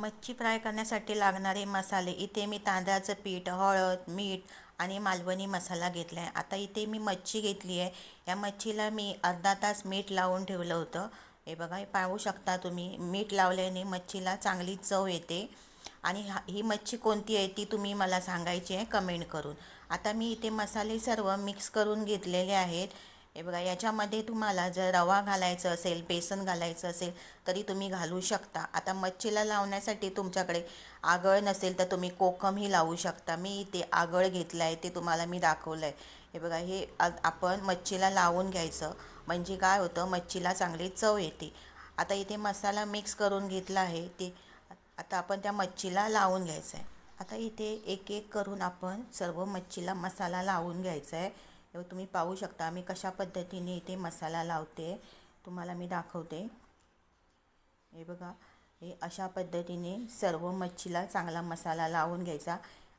मच्छी फ्राय करण्यासाठी लागणारे मसाले. इथे मी तांदळाचं पीठ हळद मीठ आणि मालवणी मसाला घेतला आहे आता इथे मी मच्छी घेतली आहे. या मच्छीला मी अर्धा तास मीठ लावून ठेवलं होतं. हे बघा हे पाहू शकता तुम्ही. मीठ लावल्याने मच्छीला चांगली चव येते. आणि हा ही मच्छी कोणती आहे ती तुम्ही मला सांगायची आहे कमेंट करून. आता मी इथे मसाले सर्व मिक्स करून घेतलेले आहेत. हे बघा याच्यामध्ये तुम्हाला जर रवा घालायचं असेल बेसन घालायचं असेल तरी तुम्ही घालू शकता. आता मच्छीला लावण्यासाठी तुमच्याकडे आगळ नसेल तर तुम्ही कोकमही लावू शकता. मी इथे आगळ घेतलं आहे ते तुम्हाला मी दाखवलं आहे हे बघा हे आपण मच्छीला लावून घ्यायचं. म्हणजे काय होतं मच्छीला चांगली चव येते. आता इथे मसाला मिक्स करून घेतला आहे ते आता आपण त्या मच्छीला लावून घ्यायचं आहे आता इथे एक एक करून आपण सर्व मच्छीला मसाला लावून घ्यायचा आहे तुम्ही पाहू शकता मी कशा पद्धतीने इथे मसाला लावते तुम्हाला मी दाखवते. हे बघा हे अशा पद्धतीने सर्व मच्छीला चांगला मसाला लावून घ्यायचा.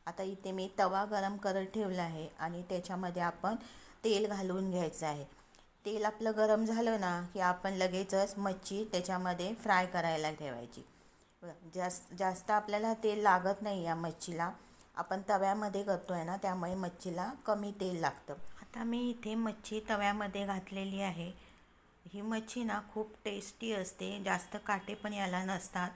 आता इथे मी तवा गरम करत ठेवला आहे आणि त्याच्यामध्ये आपण तेल घालून घ्यायचं आहे. तेल आपलं गरम झालं ना की आपण लगेचच मच्छी त्याच्यामध्ये फ्राय करायला ठेवायची. जास्त जास्त आपल्याला तेल लागत नाही या मच्छीला. आपण तव्यामध्ये करतो आहे ना त्यामुळे मच्छीला कमी तेल लागतं. आता मी इथे मच्छी तव्यामध्ये घातलेली आहे. ही मच्छी ना खूप टेस्टी असते. जास्त काटे पण याला नसतात.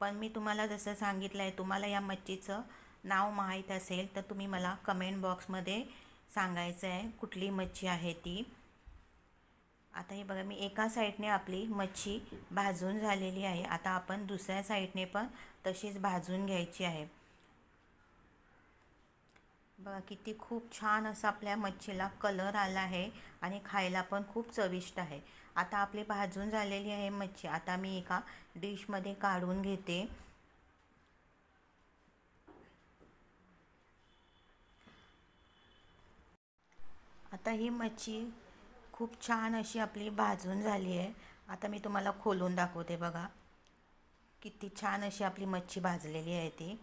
पण मी तुम्हाला जसं सांगितलं आहे तुम्हाला या मच्छीचं नाव माहीत असेल तर तुम्ही मला कमेंट बॉक्समध्ये सांगायचं आहे कुठली मच्छी आहे ती. आता हे बघा मी एका साईडने आपली मच्छी भाजून झालेली आहे. आता आपण दुसऱ्या साईडने पण तशीच भाजून घ्यायची आहे. बघा किती खूप छान असा आपल्या मच्छीला कलर आला आहे आणि खायला पण खूप चविष्ट आहे. आता आपली भाजून झालेली आहे मच्छी. आता मी एका डिशमध्ये काढून घेते. आता ही मच्छी खूप छान अशी आपली भाजून झाली आहे. आता मी तुम्हाला खोलून दाखवते बघा. किती छान अशी आपली मच्छी भाजलेली आहे ती.